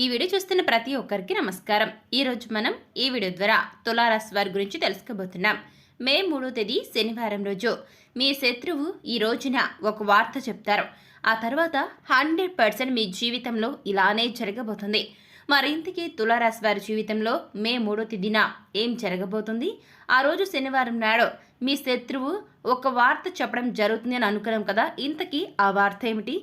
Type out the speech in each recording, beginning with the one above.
ఈ వీడియో చూస్తున్న ప్రతి ఒక్కరికి నమస్కారం. ఈరోజు మనం ఈ వీడియో ద్వారా తులారాశి వారి గురించి తెలుసుకోబోతున్నాం. మే మూడో తేదీ శనివారం రోజు. మీ శత్రువు ఈ రోజున ఒక వార్త చెప్తారు. ఆ తర్వాత హండ్రెడ్ పర్సెంట్ మీ జీవితంలో ఇలానే జరగబోతుంది. మరింతకీ తులారాశి వారి జీవితంలో మే మూడో తేదీన ఏం జరగబోతుంది? ఆ రోజు శనివారం నాడు మీ శత్రువు ఒక వార్త చెప్పడం జరుగుతుంది అని అనుకున్నాం కదా. ఇంతకీ ఆ వార్త ఏమిటి?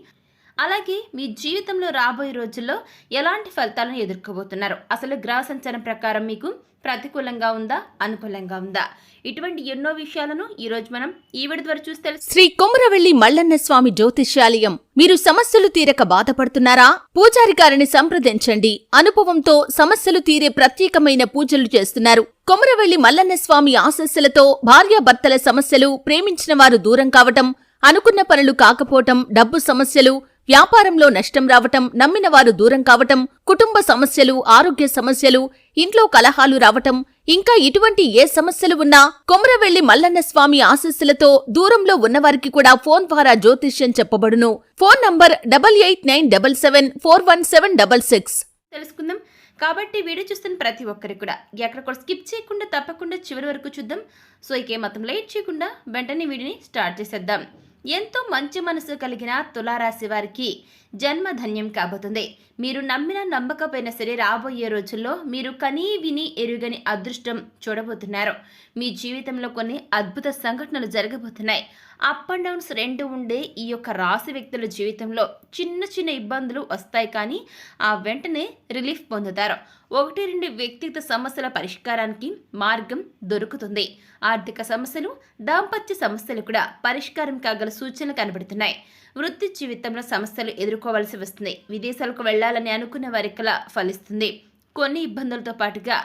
అలాగే మీ జీవితంలో రాబోయే రోజుల్లో ఎలాంటి ఫలితాలను ఎదుర్కోబోతున్నారు? అసలు గ్రహ సంచారం ప్రకారం మీకు ప్రతికూలంగా ఉందా అనుకూలంగా ఉందా? ఇటువంటి ఎన్నో విషయాలను ఈ రోజు మనం ఈ విడి ద్వారా చూస్తే శ్రీ కొమరవెల్లి మల్లన్న స్వామి జ్యోతిష్యాలయం. మీరు సమస్యలు తీరక బాధపడుతున్నారా? పూజారి గారిని సంప్రదించండి. అనుభవంతో సమస్యలు తీరే ప్రత్యేకమైన పూజలు చేస్తున్నారు. కొమరవెల్లి మల్లన్న స్వామి ఆశస్సులతో భార్యాభర్తల సమస్యలు ప్రేమించిన వారు దూరం కావటం అనుకున్న పనులు కాకపోవటం డబ్బు సమస్యలు వ్యాపారంలో నష్టం రావటం నమ్మిన వారు దూరం కావటం కుటుంబ సమస్యలు ఆరోగ్య సమస్యలు ఇంట్లో కలహాలు రావటం ఇంకా ఇటువంటి ఏ సమస్యలు ఉన్నా కొమరవెల్లి మల్లన్న స్వామి ఆశస్సులతో దూరంలో ఉన్నవారికి కూడా ఫోన్ ద్వారా జ్యోతిష్యం చెప్పబడును. Phone number double eight nine double seven four one seven double six. తెలుసుకుందాం. కాబట్టి వీడియో చూస్తున్న ప్రతి ఒక్కరికి కూడా ఎక్కడ కూడా స్కిప్ చేయకుండా తప్పకుండా చివరి వరకు చూద్దాం. సో ఇకే మొత్తం లేట్ చేయకుండా వెంటనే వీడియోని స్టార్ట్ చేసేద్దాం. ఎంతో మంచి మనసు కలిగిన తులారాశి వారికి జన్మ ధన్యం కాబోతుంది. మీరు నమ్మిన నమ్మకపోయినా సరే రాబోయే రోజుల్లో మీరు కనీ విని ఎరుగని అదృష్టం చూడబోతున్నారు. మీ జీవితంలో కొన్ని అద్భుత సంఘటనలు జరగబోతున్నాయి. అప్ అండ్ డౌన్స్ రెండు ఉండే ఈ యొక్క రాశి వ్యక్తుల జీవితంలో చిన్న చిన్న ఇబ్బందులు వస్తాయి కానీ ఆ వెంటనే రిలీఫ్ పొందుతారు. ఒకటి రెండు వ్యక్తిగత సమస్యల పరిష్కారానికి మార్గం దొరుకుతుంది. ఆర్థిక సమస్యలు దాంపత్య సమస్యలు కూడా పరిష్కారం కాగల సూచనలు కనబడుతున్నాయి. వృత్తి జీవితంలో సమస్యలు ఎదుర్కోవాల్సి వస్తుంది. విదేశాలకు వెళ్ళాలని అనుకున్న వారికలా ఫలిస్తుంది. కొన్ని ఇబ్బందులతో పాటుగా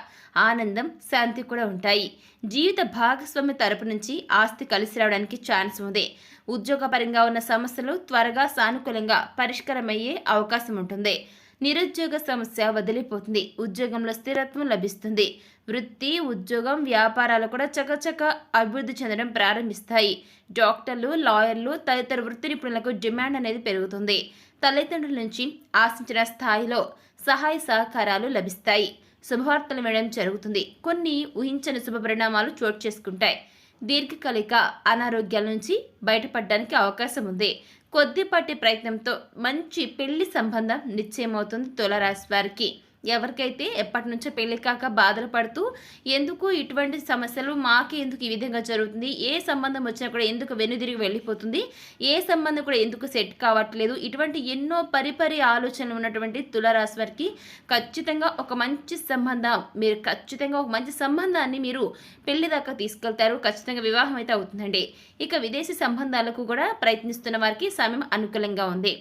ఆనందం శాంతి కూడా ఉంటాయి. జీవిత భాగస్వామి తరపు నుంచి ఆస్తి కలిసి రావడానికి ఛాన్స్ ఉంది. ఉద్యోగపరంగా ఉన్న సమస్యలు త్వరగా సానుకూలంగా పరిష్కారమయ్యే అవకాశం ఉంటుంది. నిరుద్యోగ సమస్య వదిలిపోతుంది. ఉద్యోగంలో స్థిరత్వం లభిస్తుంది. వృత్తి ఉద్యోగం వ్యాపారాలు కూడా చకచక అభివృద్ధి చెందడం ప్రారంభిస్తాయి. డాక్టర్లు లాయర్లు తదితర వృత్తి నిపుణులకు డిమాండ్ అనేది పెరుగుతుంది. తల్లిదండ్రుల నుంచి ఆశించిన స్థాయిలో సహాయ సహకారాలు లభిస్తాయి. శుభవార్తలు వినడం జరుగుతుంది. కొన్ని ఊహించని శుభ పరిణామాలు చోటు చేసుకుంటాయి. దీర్ఘకాలిక అనారోగ్యాల నుంచి బయటపడడానికి అవకాశం ఉంది. కొద్దిపాటి ప్రయత్నంతో మంచి పెళ్ళి సంబంధం నిశ్చయమవుతుంది తులరాశి వారికి. ఎవరికైతే ఎప్పటి నుంచో పెళ్ళి కాక బాధలు పడుతూ ఎందుకు ఇటువంటి సమస్యలు మాకు ఎందుకు ఈ విధంగా జరుగుతుంది ఏ సంబంధం వచ్చినా కూడా ఎందుకు వెనుదిరిగి వెళ్ళిపోతుంది ఏ సంబంధం కూడా ఎందుకు సెట్ కావట్లేదు ఇటువంటి ఎన్నో పరిపరి ఆలోచనలు ఉన్నటువంటి తులరాశి వారికి ఖచ్చితంగా ఒక మంచి సంబంధం మీరు ఖచ్చితంగా ఒక మంచి సంబంధాన్ని మీరు పెళ్ళి దాకా తీసుకెళ్తారు ఖచ్చితంగా వివాహం అయితే అవుతుందండి. ఇక విదేశీ సంబంధాలకు కూడా ప్రయత్నిస్తున్న వారికి సమయం అనుకూలంగా ఉంది.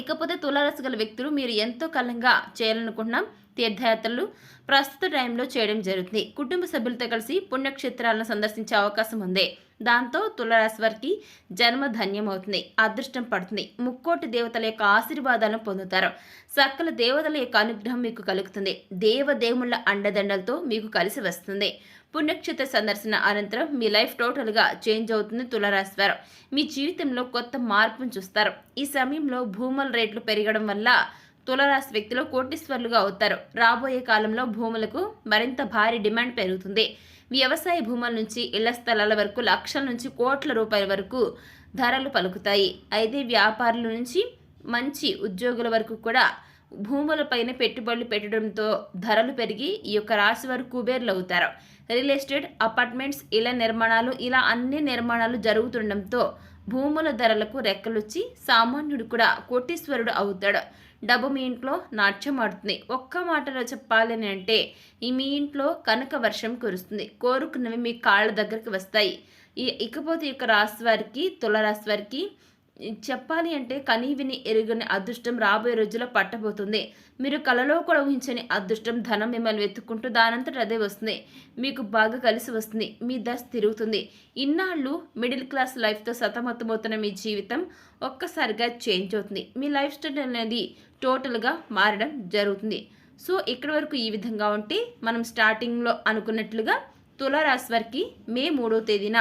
ఇకపోతే తులారాశి గల వ్యక్తులు మీరు ఎంతో కాలంగా చేయాలనుకుంటున్నాం. తీర్థయాత్రలు ప్రస్తుత టైంలో చేయడం జరుగుతుంది. కుటుంబ సభ్యులతో కలిసి పుణ్యక్షేత్రాలను సందర్శించే అవకాశం ఉంది. దాంతో తులరాశి వారికి జన్మ ధన్యమవుతుంది అదృష్టం పడుతుంది. ముక్కోటి దేవతల యొక్క ఆశీర్వాదాలను పొందుతారు. సకల దేవతల యొక్క అనుగ్రహం మీకు కలుగుతుంది. దేవదేవుళ్ళ అండదండలతో మీకు కలిసి వస్తుంది. పుణ్యక్షేత్ర సందర్శన అనంతరం మీ లైఫ్ టోటల్గా చేంజ్ అవుతుంది తులరాశి వారు. మీ జీవితంలో కొత్త మార్పును చూస్తారు. ఈ సమయంలో భూముల రేట్లు పెరగడం వల్ల తులరాశి వ్యక్తులు కోటీశ్వర్లుగా అవుతారు. రాబోయే కాలంలో భూములకు మరింత భారీ డిమాండ్ పెరుగుతుంది. వ్యవసాయ భూముల నుంచి ఇళ్ళ స్థలాల వరకు లక్షల నుంచి కోట్ల రూపాయల వరకు ధరలు పలుకుతాయి. అయితే వ్యాపారుల నుంచి మంచి ఉద్యోగుల వరకు కూడా భూములపైన పెట్టుబడులు పెట్టడంతో ధరలు పెరిగి ఈ యొక్క రాశి వారు కుబేర్లు అవుతారు. రియల్ ఎస్టేట్ అపార్ట్మెంట్స్ ఇళ్ళ నిర్మాణాలు ఇలా అన్ని నిర్మాణాలు జరుగుతుండడంతో భూముల ధరలకు రెక్కలొచ్చి సామాన్యుడు కూడా కోటీశ్వరుడు అవుతాడు. డబ్బు మీ ఇంట్లో నాట్యం ఆడుతుంది. ఒక్క మాటలో చెప్పాలని అంటే ఈ మీ ఇంట్లో కనుక వర్షం కురుస్తుంది. కోరుకున్నవి మీ కాళ్ళ దగ్గరికి వస్తాయి. ఈ ఇకపోతే ఈ యొక్క రాశి వారికి తులరాశి వారికి చెప్పాలి అంటే కనీవిని ఎరుగని అదృష్టం రాబోయే రోజుల్లో పట్టబోతుంది. మీరు కలలో కూడా ఊహించని అదృష్టం ధనం మిమ్మల్ని వెతుక్కుంటూ దానంతట అదే వస్తుంది. మీకు బాగా కలిసి వస్తుంది. మీ దశ తిరుగుతుంది. ఇన్నాళ్ళు మిడిల్ క్లాస్ లైఫ్తో సతమతమవుతున్న మీ జీవితం ఒక్కసారిగా చేంజ్ అవుతుంది. మీ లైఫ్ స్టైల్ అనేది టోటల్గా మారడం జరుగుతుంది. సో ఇక్కడి వరకు ఈ విధంగా ఉంటే మనం స్టార్టింగ్లో అనుకున్నట్లుగా తులారాశి వారికి మే మూడో తేదీన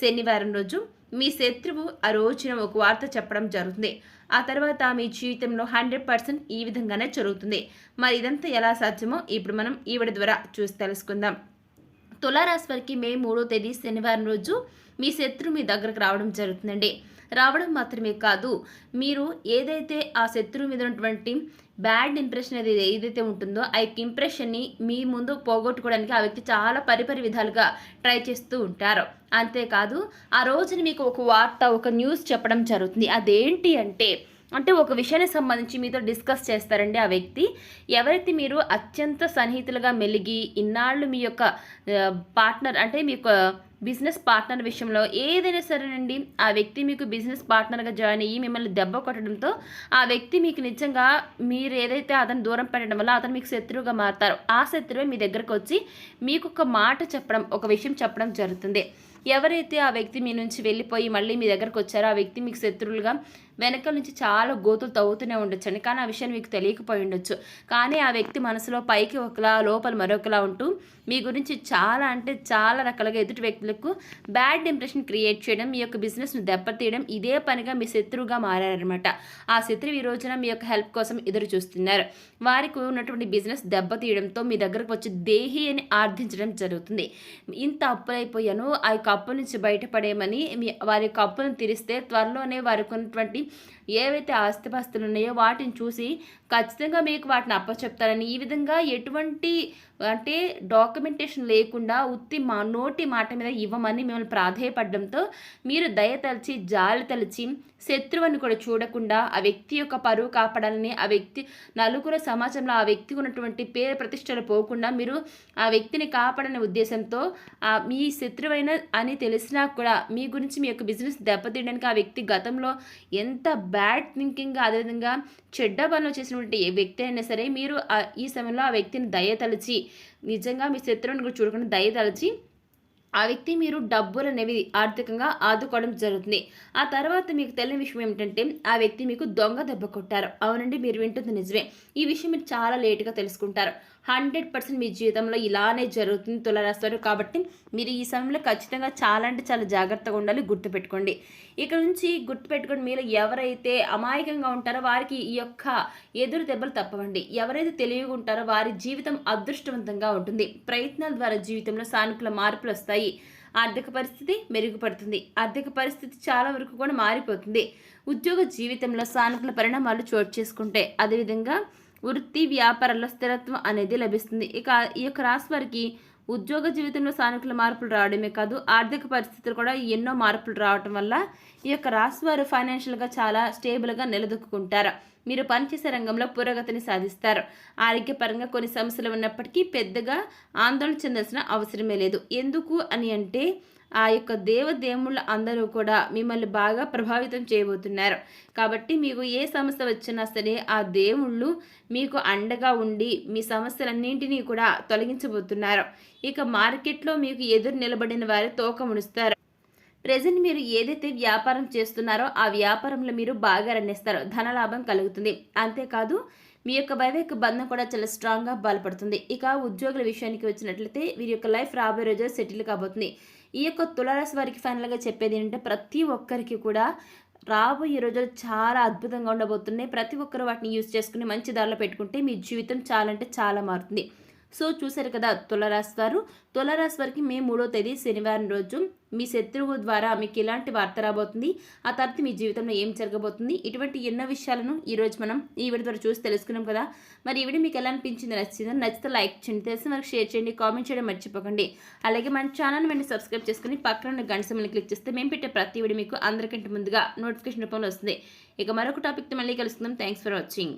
శనివారం రోజు మీ శత్రువు ఆ రోజున ఒక వార్త చెప్పడం జరుగుతుంది. ఆ తర్వాత మీ జీవితంలో హండ్రెడ్ పర్సెంట్ ఈ విధంగానే జరుగుతుంది. మరి ఇదంతా ఎలా సాధ్యమో ఇప్పుడు మనం ఈవిడ ద్వారా చూసి తెలుసుకుందాం. తులారాశి వారికి మే మూడో తేదీ శనివారం రోజు మీ శత్రు మీ దగ్గరకు రావడం జరుగుతుందండి. రావడం మాత్రమే కాదు మీరు ఏదైతే ఆ శత్రువు మీద ఉన్నటువంటి బ్యాడ్ ఇంప్రెషన్ ఏదైతే ఏదైతే ఉంటుందో ఆ యొక్క ఇంప్రెషన్ని మీ ముందు పోగొట్టుకోవడానికి ఆ వ్యక్తి చాలా పరిపరి విధాలుగా ట్రై చేస్తూ ఉంటారు. అంతేకాదు ఆ రోజున మీకు ఒక వార్త ఒక న్యూస్ చెప్పడం జరుగుతుంది. అదేంటి అంటే అంటే ఒక విషయానికి సంబంధించి మీతో డిస్కస్ చేస్తారండి ఆ వ్యక్తి. ఎవరైతే మీరు అత్యంత సన్నిహితులుగా మెలిగి ఇన్నాళ్ళు మీ యొక్క పార్ట్నర్ అంటే మీ యొక్క బిజినెస్ పార్ట్నర్ విషయంలో ఏదైనా సరేనండి ఆ వ్యక్తి మీకు బిజినెస్ పార్ట్నర్గా జాయిన్ అయ్యి మిమ్మల్ని దెబ్బ కొట్టడంతో ఆ వ్యక్తి మీకు నిజంగా మీరు ఏదైతే అతను దూరం పెట్టడం వల్ల అతను మీకు శత్రువుగా మారుతారు ఆ శత్రువే మీ దగ్గరకు వచ్చి మీకు ఒక మాట చెప్పడం ఒక విషయం చెప్పడం జరుగుతుంది. ఎవరైతే ఆ వ్యక్తి మీ నుంచి వెళ్ళిపోయి మళ్ళీ మీ దగ్గరకు వచ్చారో ఆ వ్యక్తి మీకు శత్రువులుగా వెనక నుంచి చాలా గోతులు తవ్వుతూనే ఉండొచ్చండి కానీ ఆ విషయం మీకు తెలియకపోయి ఉండొచ్చు. కానీ ఆ వ్యక్తి మనసులో పైకి ఒకలా లోపల మరొకలా ఉంటూ మీ గురించి చాలా అంటే చాలా రకాలుగా ఎదుటి వ్యక్తులకు బ్యాడ్ ఇంప్రెషన్ క్రియేట్ చేయడం మీ యొక్క బిజినెస్ను దెబ్బతీయడం ఇదే పనిగా మీ శత్రువుగా మారారనమాట ఆ శత్రువు ఈ రోజున మీ యొక్క హెల్ప్ కోసం ఎదురు చూస్తున్నారు. వారికి ఉన్నటువంటి బిజినెస్ దెబ్బతీయడంతో మీ దగ్గరకు వచ్చి దేహి అని ఆర్థించడం జరుగుతుంది. ఇంత అప్పులైపోయాను ఆ యొక్క అప్పు నుంచి బయటపడేయమని మీ వారి యొక్క అప్పులను తీరిస్తే త్వరలోనే వారికి ఉన్నటువంటి ఏవైతే ఆస్తిపాస్తులు ఉన్నాయో వాటిని చూసి ఖచ్చితంగా మీకు వాటిని అప్పచెప్తారని. ఈ విధంగా ఎటువంటి అంటే డాక్యుమెంటేషన్ లేకుండా ఉత్తి మా నోటి మాట మీద ఇవ్వమని మిమ్మల్ని ప్రాధేయపడడంతో మీరు దయ తలిచి జాలి తలిచి శత్రువుని కూడా చూడకుండా ఆ వ్యక్తి యొక్క పరువు కాపాడాలని ఆ వ్యక్తి నలుగురు సమాజంలో ఆ వ్యక్తికి ఉన్నటువంటి పేరు ప్రతిష్టలు పోకుండా మీరు ఆ వ్యక్తిని కాపాడనే ఉద్దేశంతో ఆ మీ శత్రువైన అని తెలిసినా కూడా మీ గురించి మీ యొక్క బిజినెస్ దెబ్బతీయడానికి ఆ వ్యక్తి గతంలో ఎంత బ్యాడ్ థింకింగ్ అదేవిధంగా చెడ్డ పనులు చేసిన ఉన్నటువంటి ఏ వ్యక్తి అయినా సరే మీరు ఈ సమయంలో ఆ వ్యక్తిని దయతలిచి నిజంగా మీ శత్రువుని కూడా చూడకుండా దయతలిచి ఆ వ్యక్తి మీరు డబ్బులు అనేవి ఆర్థికంగా ఆదుకోవడం జరుగుతుంది. ఆ తర్వాత మీకు తెలియని విషయం ఏమిటంటే ఆ వ్యక్తి మీకు దొంగ దెబ్బ కొట్టారు. అవునండి మీరు వింటుంది నిజమే. ఈ విషయం మీరు చాలా లేటుగా తెలుసుకుంటారు. హండ్రెడ్ పర్సెంట్ మీ జీవితంలో ఇలానే జరుగుతుంది తులరాస్తారు కాబట్టి మీరు ఈ సమయంలో ఖచ్చితంగా చాలా అంటే చాలా జాగ్రత్తగా ఉండాలి గుర్తుపెట్టుకోండి. ఇక నుంచి గుర్తుపెట్టుకోండి మీరు ఎవరైతే అమాయకంగా ఉంటారో వారికి ఈ యొక్క ఎదురు దెబ్బలు తప్పవండి. ఎవరైతే తెలివిగా ఉంటారో వారి జీవితం అదృష్టవంతంగా ఉంటుంది. ప్రయత్నాల ద్వారా జీవితంలో సానుకూల మార్పులు వస్తాయి. ఆర్థిక పరిస్థితి మెరుగుపడుతుంది. ఆర్థిక పరిస్థితి చాలా వరకు కూడా మారిపోతుంది. ఉద్యోగ జీవితంలో సానుకూల పరిణామాలు చోటు చేసుకుంటే అదేవిధంగా వృత్తి వ్యాపారాల్లో స్థిరత్వం అనేది లభిస్తుంది. ఇక ఈ యొక్క రాశి వారికి ఉద్యోగ జీవితంలో సానుకూల మార్పులు రావడమే కాదు ఆర్థిక పరిస్థితులు కూడా ఎన్నో మార్పులు రావటం వల్ల ఈ యొక్క రాశి వారు ఫైనాన్షియల్గా చాలా స్టేబుల్గా నిలదొక్కుంటారు మీరు పనిచేసే రంగంలో పురోగతిని సాధిస్తారు. ఆరోగ్యపరంగా కొన్ని సమస్యలు ఉన్నప్పటికీ పెద్దగా ఆందోళన చెందాల్సిన అవసరమే లేదు. ఎందుకు అని అంటే ఆ యొక్క దేవదేవుళ్ళు అందరూ కూడా మిమ్మల్ని బాగా ప్రభావితం చేయబోతున్నారు. కాబట్టి మీకు ఏ సమస్య వచ్చినా సరే ఆ దేవుళ్ళు మీకు అండగా ఉండి మీ సమస్యలన్నింటినీ కూడా తొలగించబోతున్నారు. ఇక మార్కెట్లో మీకు ఎదురు నిలబడిన వారు తోక ముడుస్తారు. ప్రజెంట్ మీరు ఏదైతే వ్యాపారం చేస్తున్నారో ఆ వ్యాపారంలో మీరు బాగా రణిస్తారు ధనలాభం కలుగుతుంది. అంతేకాదు మీ యొక్క వైవేక బంధం కూడా చాలా స్ట్రాంగ్గా బలపడుతుంది. ఇక ఉద్యోగుల విషయానికి వచ్చినట్లయితే వీరి యొక్క లైఫ్ రాబోయే రోజు సెటిల్ కాబోతుంది. ఈ యొక్క తులారాశి వారికి ఫైనల్గా చెప్పేది ఏంటంటే ప్రతి ఒక్కరికి కూడా రాబోయే రోజులు చాలా అద్భుతంగా ఉండబోతున్నాయి. ప్రతి ఒక్కరు వాటిని యూజ్ చేసుకుని మంచి దారిలో పెట్టుకుంటే మీ జీవితం చాలా అంటే చాలా మారుతుంది. సో చూశారు కదా తులరాశి వారు. తులరాశి వారికి మే మూడో తేదీ శనివారం రోజు. మీ శత్రువు ద్వారా మీకు ఎలాంటి వార్త రాబోతుంది? ఆ తర్వాత మీ జీవితంలో ఏం జరగబోతుంది? ఇటువంటి ఎన్నో విషయాలను ఈరోజు మనం ఈ వీడియో ద్వారా చూసి తెలుసుకున్నాం కదా. మరి ఈ వీడియో మీకు ఎలా అనిపించింది? నచ్చింది? నచ్చితే లైక్ చేయండి. తెలిసిన వరకు షేర్ చేయండి. కామెంట్ చేయడం మర్చిపోకండి. అలాగే మన ఛానల్ వెంటనే సబ్స్క్రైబ్ చేసుకుని పక్కన ఉన్న గంట సమయంలో క్లిక్ చేస్తే మేము పెట్టే ప్రతి వీడియో మీకు అందరికంటే ముందుగా నోటిఫికేషన్ రూపంలో వస్తుంది. ఇక మరొక టాపిక్తో మళ్ళీ కలుస్తున్నాం థ్యాంక్స్ ఫర్ వాచింగ్.